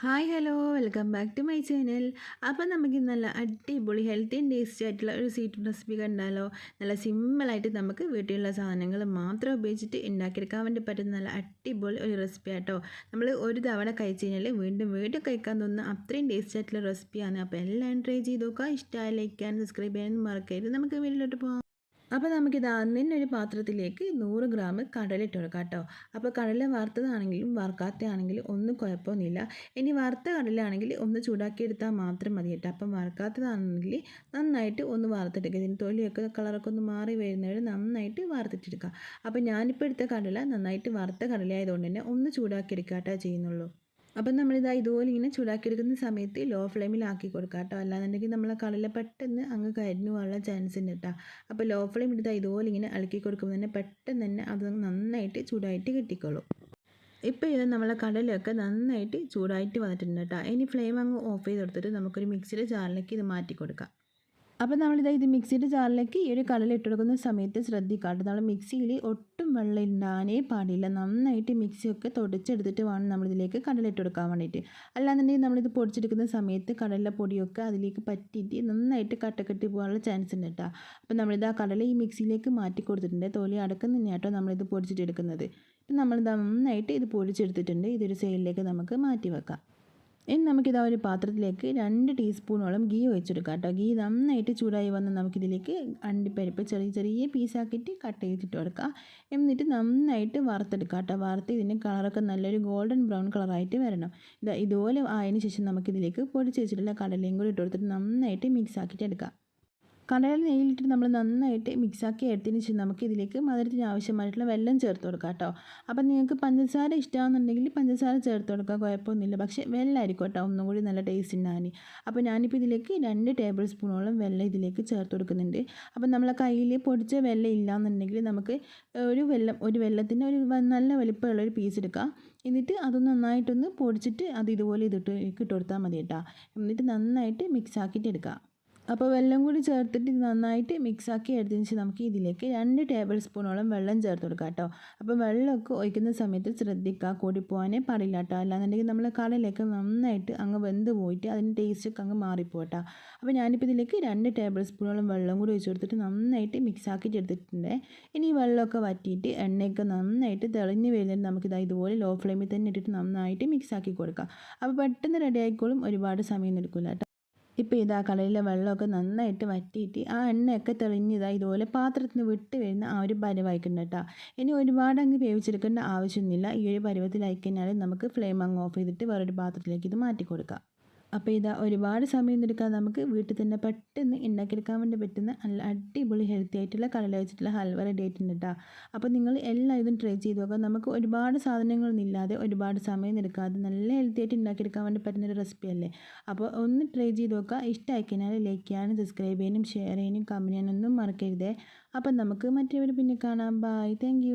Hi hello welcome back to my channel അപ്പോൾ നമുക്ക് നല്ല അടിപൊളി ഹെൽത്തി ആൻഡ് ടേസ്റ്റി ആയിട്ടുള്ള ഒരു സ്വീറ്റ് റെസിപ്പി കണ്ടാലോ? നല്ല സിമ്പിളായിട്ട് നമുക്ക് വീട്ടിലുള്ള സാധനങ്ങൾ മാത്രം ഉപയോഗിച്ചിട്ട് ഉണ്ടാക്കിയെടുക്കാൻ വേണ്ടി പറ്റുന്ന നല്ല അടിപൊളി ഒരു റെസിപ്പി ആട്ടോ. നമ്മൾ ഒരു തവണ കഴിച്ച് കഴിഞ്ഞാൽ വീണ്ടും വീണ്ടും കഴിക്കാൻ തോന്നുന്ന അത്രയും ടേസ്റ്റ് ആയിട്ടുള്ള റെസിപ്പിയാണ് അപ്പോൾ എല്ലാം ട്രൈ ചെയ്ത് നോക്കുക. ഇഷ്ടമായി ലൈക്ക് ആൻഡ് സബ്സ്ക്രൈബ് ചെയ്യാനും മറക്കരുത്. നമുക്ക് വീട്ടിലോട്ട് പോകാം അപ്പോൾ നമുക്കിത് ഒരു പാത്രത്തിലേക്ക് നൂറ് ഗ്രാം കടല ഇട്ട് കൊടുക്കാം കേട്ടോ. അപ്പോൾ കടല വറുത്തതാണെങ്കിലും വറുക്കാത്തതാണെങ്കിലും ഒന്നും കുഴപ്പമൊന്നുമില്ല. ഇനി വറുത്ത കടലാണെങ്കിൽ ഒന്ന് ചൂടാക്കി എടുത്താൽ മാത്രം മതി കേട്ടോ. അപ്പം വറുക്കാത്തതാണെങ്കിൽ നന്നായിട്ട് ഒന്ന് വറുത്തെടുക്കുക. ഇതിന് തൊലിയൊക്കെ കളറൊക്കെ ഒന്ന് മാറി വരുന്നവരെ നന്നായിട്ട് വറുത്തിട്ടെടുക്കുക. അപ്പോൾ ഞാനിപ്പോൾ എടുത്ത കടല നന്നായിട്ട് വറുത്ത കടലയായതുകൊണ്ട് തന്നെ ഒന്ന് ചൂടാക്കി ചെയ്യുന്നുള്ളൂ. അപ്പം നമ്മളിതാ ഇതുപോലെ ഇങ്ങനെ ചൂടാക്കിയെടുക്കുന്ന സമയത്ത് ലോ ഫ്ലെയിമിലാക്കി കൊടുക്കുക കേട്ടോ. അല്ലാന്നുണ്ടെങ്കിൽ നമ്മളെ കടല പെട്ടെന്ന് അങ്ങ് കരിഞ്ഞു പോകാനുള്ള ചാൻസ് ഉണ്ട് കേട്ടോ. അപ്പോൾ ലോ ഫ്ലെയിം എടുത്താൽ ഇതുപോലെ ഇങ്ങനെ ഇളക്കി കൊടുക്കുമ്പോൾ തന്നെ പെട്ടെന്ന് തന്നെ അത് നന്നായിട്ട് ചൂടായിട്ട് കിട്ടിക്കോളും. ഇപ്പോൾ ഇത് നമ്മളെ കടലൊക്കെ നന്നായിട്ട് ചൂടായിട്ട് വന്നിട്ടുണ്ട് കേട്ടോ. ഇനി ഫ്ലെയിം അങ്ങ് ഓഫ് ചെയ്ത് കൊടുത്തിട്ട് നമുക്കൊരു മിക്സിയുടെ ജാറിലേക്ക് ഇത് മാറ്റി കൊടുക്കാം. അപ്പോൾ നമ്മളിതാ ഇത് മിക്സിയുടെ ജാറിലേക്ക് ഈ ഒരു കടല ഇട്ട് കൊടുക്കുന്ന സമയത്ത് ശ്രദ്ധിക്കാട്ട്. നമ്മൾ മിക്സിയിൽ ഒട്ടും വെള്ളം ഉണ്ടാകാനേ പാടില്ല. നന്നായിട്ട് മിക്സിയൊക്കെ തുടച്ചെടുത്തിട്ട് വേണം നമ്മളിതിലേക്ക് കടല ഇട്ട് കൊടുക്കാൻ വേണ്ടിയിട്ട്. അല്ലാന്നുണ്ടെങ്കിൽ നമ്മളിത് പൊടിച്ചെടുക്കുന്ന സമയത്ത് കടല പൊടിയൊക്കെ അതിലേക്ക് പറ്റിയിട്ട് നന്നായിട്ട് കട്ടക്കെട്ടി പോകാനുള്ള ചാൻസ് ഉണ്ട് കേട്ടോ. അപ്പോൾ നമ്മളിത് ആ കടല ഈ മിക്സിയിലേക്ക് മാറ്റി കൊടുത്തിട്ടുണ്ട്. തൊലി അടക്കം തന്നെയാട്ടോ നമ്മളിത് പൊടിച്ചിട്ടെടുക്കുന്നത്. ഇപ്പം നമ്മളിത് നന്നായിട്ട് ഇത് പൊടിച്ചെടുത്തിട്ടുണ്ട്. ഇതൊരു സൈഡിലേക്ക് നമുക്ക് മാറ്റി വെക്കാം. ഇനി നമുക്കിതാ ഒരു പാത്രത്തിലേക്ക് രണ്ട് ടീസ്പൂണോളം ഗീ ഒഴിച്ചെടുക്കാം കേട്ടോ. ഗീ നന്നായിട്ട് ചൂടായി വന്ന് നമുക്കിതിലേക്ക് അണ്ടിപ്പരിപ്പ് ചെറിയ ചെറിയ പീസാക്കിയിട്ട് കട്ട് ചെയ്തിട്ട് കൊടുക്കുക എന്നിട്ട് നന്നായിട്ട് വറുത്തെടുക്കാം കേട്ടോ. വറുത്ത് ഇതിന്റെ കളറൊക്കെ നല്ലൊരു ഗോൾഡൻ ബ്രൗൺ കളറായിട്ട് വരണം. ഇതാ ഇതുപോലെ ആയതിനു ശേഷം നമുക്കിതിലേക്ക് പൊടിച്ച് വെച്ചിട്ടുള്ള കടലയും കൂടി ഇട്ട് കൊടുത്തിട്ട് നന്നായിട്ട് മിക്സ് ആക്കിയിട്ട് എടുക്കാം. കടല നെയ്യിലിട്ട് നമ്മൾ നന്നായിട്ട് മിക്സാക്കി എടുത്തതിന് ശേഷം നമുക്ക് ഇതിലേക്ക് മധുരത്തിന് ആവശ്യമായിട്ടുള്ള വെള്ളം ചേർത്ത് കൊടുക്കാം കേട്ടോ. അപ്പം നിങ്ങൾക്ക് പഞ്ചസാര ഇഷ്ടമാണെന്നുണ്ടെങ്കിൽ പഞ്ചസാര ചേർത്ത് കൊടുക്കുക കുഴപ്പമൊന്നുമില്ല. പക്ഷേ വെള്ളമായിരിക്കും കേട്ടോ ഒന്നും കൂടി നല്ല ടേസ്റ്റ് ഉണ്ടാകാൻ അപ്പോൾ ഞാനിപ്പോൾ ഇതിലേക്ക് രണ്ട് ടേബിൾ സ്പൂണോളം വെള്ളം ഇതിലേക്ക് ചേർത്ത് കൊടുക്കുന്നുണ്ട്. അപ്പം നമ്മളെ കയ്യിൽ പൊടിച്ച വെള്ളം ഇല്ലയെന്നുണ്ടെങ്കിൽ നമുക്ക് ഒരു വെള്ളം ഒരു വെള്ളത്തിന്റെ ഒരു നല്ല വലിപ്പമുള്ള ഒരു പീസ് എടുക്കാം. എന്നിട്ട് അത് നന്നായിട്ടൊന്ന് പൊടിച്ചിട്ട് അത് ഇതുപോലെ ഇതിട്ട് ഇട്ട് കൊടുത്താൽ മതി കേട്ടോ. എന്നിട്ട് നന്നായിട്ട് മിക്സ് ആക്കിയിട്ട് എടുക്കാം. അപ്പോൾ വെള്ളം കൂടി ചേർത്തിട്ട് നന്നായിട്ട് മിക്സാക്കി എടുത്തതിന് ശേഷം നമുക്ക് ഇതിലേക്ക് രണ്ട് ടേബിൾ സ്പൂണോളം വെള്ളം ചേർത്ത് കൊടുക്കാം കേട്ടോ. അപ്പോൾ വെള്ളമൊക്കെ ഒഴിക്കുന്ന സമയത്ത് ശ്രദ്ധിക്കുക. കൂടിപ്പോകാനേ പാടില്ല കേട്ടോ. അല്ലാന്നുണ്ടെങ്കിൽ നമ്മൾ കടലൊക്കെ നന്നായിട്ട് അങ്ങ് വെന്ത് പോയിട്ട് അതിന്റെ ടേസ്റ്റൊക്കെ അങ്ങ് മാറിപ്പോട്ടോ അപ്പോൾ ഞാനിപ്പോൾ ഇതിലേക്ക് രണ്ട് ടേബിൾ സ്പൂണോളം വെള്ളം കൂടി ഒഴിച്ച് കൊടുത്തിട്ട് നന്നായിട്ട് മിക്സാക്കിയിട്ട് എടുത്തിട്ടുണ്ട്. ഇനി വെള്ളമൊക്കെ വറ്റിയിട്ട് എണ്ണയൊക്കെ നന്നായിട്ട് തെളിഞ്ഞ് വരുന്നത് നമുക്കിത് ഇതുപോലെ ലോ ഫ്ലെയിമിൽ തന്നെ ഇട്ടിട്ട് നന്നായിട്ട് മിക്സാക്കി കൊടുക്കാം. അപ്പോൾ പെട്ടെന്ന് റെഡി ആയിക്കോളും. ഒരുപാട് സമയം എടുക്കില്ല കേട്ടോ. ഇപ്പോൾ ഇതാ കടലിലെ വെള്ളമൊക്കെ നന്നായിട്ട് വറ്റിയിട്ട് ആ എണ്ണയൊക്കെ തെളിഞ്ഞതാ ഇതുപോലെ പാത്രത്തിന് വിട്ട് വരുന്ന ആ ഒരു പരുവായിക്കുണ്ട് കേട്ടോ. ഇനി ഒരുപാട് അങ്ങ് വേവിച്ചെടുക്കേണ്ട ആവശ്യമൊന്നുമില്ല. ഈ ഒരു പരുവത്തിലായി കഴിഞ്ഞാൽ നമുക്ക് ഫ്ലെയിം അങ്ങ് ഓഫ് ചെയ്തിട്ട് വേറൊരു പാത്രത്തിലേക്ക് ഇത് മാറ്റി കൊടുക്കാം. അപ്പോൾ ഇതാ ഒരുപാട് സമയം എടുക്കാതെ നമുക്ക് വീട്ടിൽ തന്നെ പെട്ടെന്ന് ഉണ്ടാക്കിയെടുക്കാൻ വേണ്ടി പറ്റുന്ന നല്ല അടിപൊളി ഹെൽത്തി ആയിട്ടുള്ള കടല വെച്ചിട്ടുള്ള ഹൽവ റെഡി ആയിട്ടുണ്ട് കേട്ടോ അപ്പോൾ നിങ്ങൾ എല്ലാം ഇതും ട്രൈ ചെയ്ത് നോക്കുക നമുക്ക് ഒരുപാട് സാധനങ്ങളൊന്നും ഇല്ലാതെ ഒരുപാട് സമയം എടുക്കാതെ നല്ല ഹെൽത്തി ആയിട്ട് ഉണ്ടാക്കിയെടുക്കാൻ വേണ്ടി പറ്റുന്ന ഒരു റെസിപ്പി അല്ലേ? അപ്പോൾ ഒന്ന് ട്രൈ ചെയ്ത് നോക്കുക. ഇഷ്ടമായി കഴിഞ്ഞാൽ ലൈക്ക് ചെയ്യാനും സബ്സ്ക്രൈബ് ചെയ്യാനും ഷെയർ ചെയ്യാനും കമന്റ് ചെയ്യാനൊന്നും മറക്കരുതേ. അപ്പം നമുക്ക് മറ്റേവർ പിന്നെ കാണാം. Bye thank